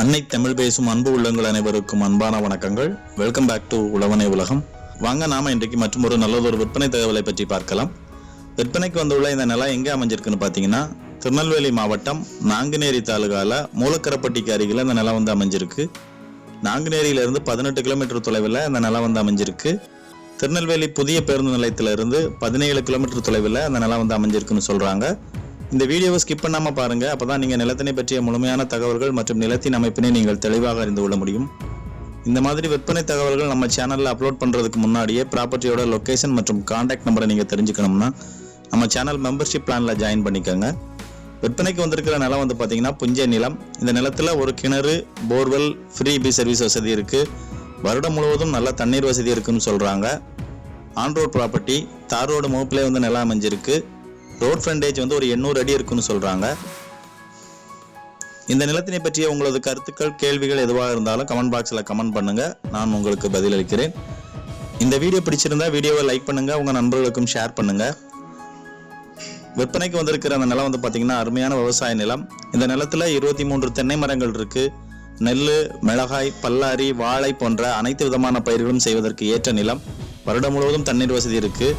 அன்னை தமிழ் பேசும் அன்பு உள்ளங்கள் அனைவருக்கும் அன்பான வணக்கங்கள். வெல்கம் பேக் டு உழவனை உலகம். வாங்க நாம இன்றைக்கு மற்றும் ஒரு நல்லதொரு விற்பனை தகவலை பற்றி பார்க்கலாம். விற்பனைக்கு வந்துள்ள இந்த நிலம் எங்கே அமைஞ்சிருக்குன்னு பார்த்தீங்கன்னா திருநெல்வேலி மாவட்டம் நாங்குநேரி தாலுகால மூலக்கரப்பட்டிக்கு அருகில் இந்த நிலம் வந்து அமைஞ்சிருக்கு. நாங்குநேரியிலிருந்து பதினெட்டு கிலோமீட்டர் தொலைவில் இந்த நிலம் வந்து அமைஞ்சிருக்கு. திருநெல்வேலி புதிய பேருந்து நிலையத்திலிருந்து பதினேழு கிலோமீட்டர் தொலைவில் அந்த நிலம் வந்து அமைஞ்சிருக்குன்னு சொல்கிறாங்க இந்த வீடியோவை ஸ்கிப் பண்ணாமல் பாருங்கள் அப்போ தான் நீங்கள் நிலத்தினை பற்றிய முழுமையான தகவல்கள் மற்றும் நிலத்தின் அமைப்பினை நீங்கள் தெளிவாக அறிந்து கொள்ள முடியும். இந்த மாதிரி விற்பனை தகவல்கள் நம்ம சேனலில் அப்லோட் பண்ணுறதுக்கு முன்னாடியே ப்ராப்பர்ட்டியோட லொக்கேஷன் மற்றும் காண்டாக்ட் நம்பரை நீங்கள் தெரிஞ்சுக்கணும்னா நம்ம சேனல் மெம்பர்ஷிப் பிளானில் ஜாயின் பண்ணிக்கோங்க. விற்பனைக்கு வந்திருக்கிற நிலம் வந்து பார்த்தீங்கன்னா புஞ்சை நிலம். இந்த நிலத்தில் ஒரு கிணறு போர்வெல் ஃப்ரீ பி சர்வீஸ் வசதி இருக்குது வருடம் முழுவதும் நல்ல தண்ணீர் வசதி இருக்குன்னு சொல்கிறாங்க on road property tar road முகப்பிலே வந்து நிலம் அமைஞ்சிருக்கு. ரோட் ஃப்ரண்டேஜ் வந்து ஒரு எண்ணூறு அடி இருக்குன்னு சொல்கிறாங்க இந்த நிலத்தினை பற்றிய உங்களது கருத்துக்கள் கேள்விகள் எதுவாக இருந்தாலும் கமெண்ட் பாக்ஸில் கமெண்ட் பண்ணுங்கள் நான் உங்களுக்கு பதிலளிக்கிறேன். இந்த வீடியோ பிடிச்சிருந்தா வீடியோவை லைக் பண்ணுங்கள் உங்கள் நண்பர்களுக்கும் ஷேர் பண்ணுங்கள் விற்பனைக்கு வந்திருக்கிற அந்த நிலம் வந்து பார்த்தீங்கன்னா அருமையான விவசாய நிலம். இந்த நிலத்தில் இருபத்தி மூன்று தென்னை மரங்கள் இருக்குது நெல் மிளகாய் பல்லாரி வாழை போன்ற அனைத்து விதமான பயிர்களும் செய்வதற்கு ஏற்ற நிலம். வருடம் முழுவதும் தண்ணீர் வசதி இருக்குது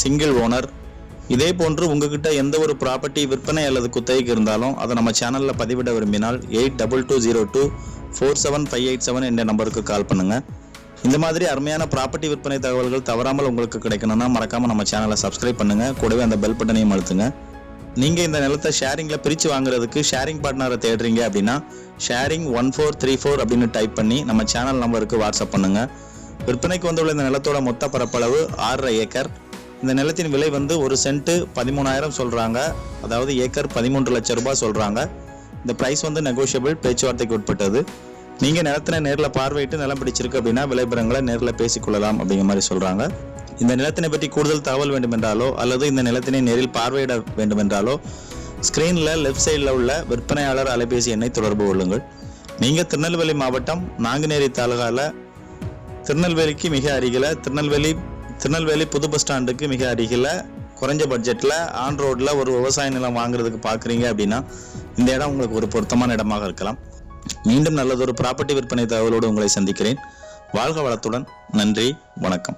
சிங்கிள் ஓனர் இதே போன்று உங்ககிட்ட எந்த ஒரு ப்ராப்பர்ட்டி விற்பனை அல்லது குத்தகைக்கு இருந்தாலும் அதை நம்ம சேனலில் பதிவிட விரும்பினால் eight double two zero two four seven five eight seven என்ற நம்பருக்கு கால் பண்ணுங்க. இந்த மாதிரி அருமையான ப்ராப்பர்ட்டி விற்பனை தகவல்கள் தவறாமல் உங்களுக்கு கிடைக்கணும்னா மறக்காம நம்ம சேனலை சப்ஸ்கிரைப் பண்ணுங்க. கூடவே அந்த பெல் பட்டனையும் அழுத்துங்க. நீங்க இந்த நிலத்தை ஷேரிங்ல பிரிச்சு வாங்குறதுக்கு ஷேரிங் பார்ட்னரை தேடுறீங்க அப்படின்னா sharing one four three four அப்படின்னு டைப் பண்ணி நம்ம சேனல் நம்பருக்கு வாட்ஸ்அப் பண்ணுங்க. விற்பனைக்கு வந்துள்ள இந்த நிலத்தோட மொத்த பரப்பளவு ஆறரை ஏக்கர். இந்த நிலத்தின் விலை வந்து ஒரு சென்ட்டு பதிமூணாயிரம் சொல்கிறாங்க அதாவது ஏக்கர் பதிமூன்று லட்சம் ரூபாய் சொல்கிறாங்க இந்த ப்ரைஸ் வந்து நெகோஷியபிள் பேச்சுவார்த்தைக்கு உட்பட்டது. நீங்கள் நிலத்தினை நேரில் பார்வையிட்டு நிலம் பிடிச்சிருக்கு அப்படின்னா விளைபரங்களை நேரில் பேசிக்கொள்ளலாம் அப்படிங்கிற மாதிரி சொல்கிறாங்க இந்த நிலத்தினை பற்றி கூடுதல் தகவல் வேண்டுமென்றாலோ அல்லது இந்த நிலத்தினை நேரில் பார்வையிட வேண்டுமென்றாலோ ஸ்க்ரீனில் லெஃப்ட் சைடில் உள்ள விற்பனையாளர் அலைபேசி எண்ணை தொடர்பு கொள்ளுங்கள். நீங்கள் திருநெல்வேலி மாவட்டம் நாங்குநேரி தாலுகாவில் திருநெல்வேலிக்கு மிக அருகில் திருநெல்வேலி திருநெல்வேலி புது பஸ் ஸ்டாண்டுக்கு மிக அருகில் குறைஞ்ச பட்ஜெட்டில் ஆன் ரோட்டில் ஒரு விவசாய நிலம் வாங்குறதுக்கு பார்க்குறீங்க அப்படின்னா இந்த இடம் உங்களுக்கு ஒரு பொருத்தமான இடமாக இருக்கலாம். மீண்டும் நல்லதொரு ப்ராப்பர்ட்டி விற்பனை தகவலோடு உங்களை சந்திக்கிறேன். வாழ்க வளத்துடன். நன்றி. வணக்கம்.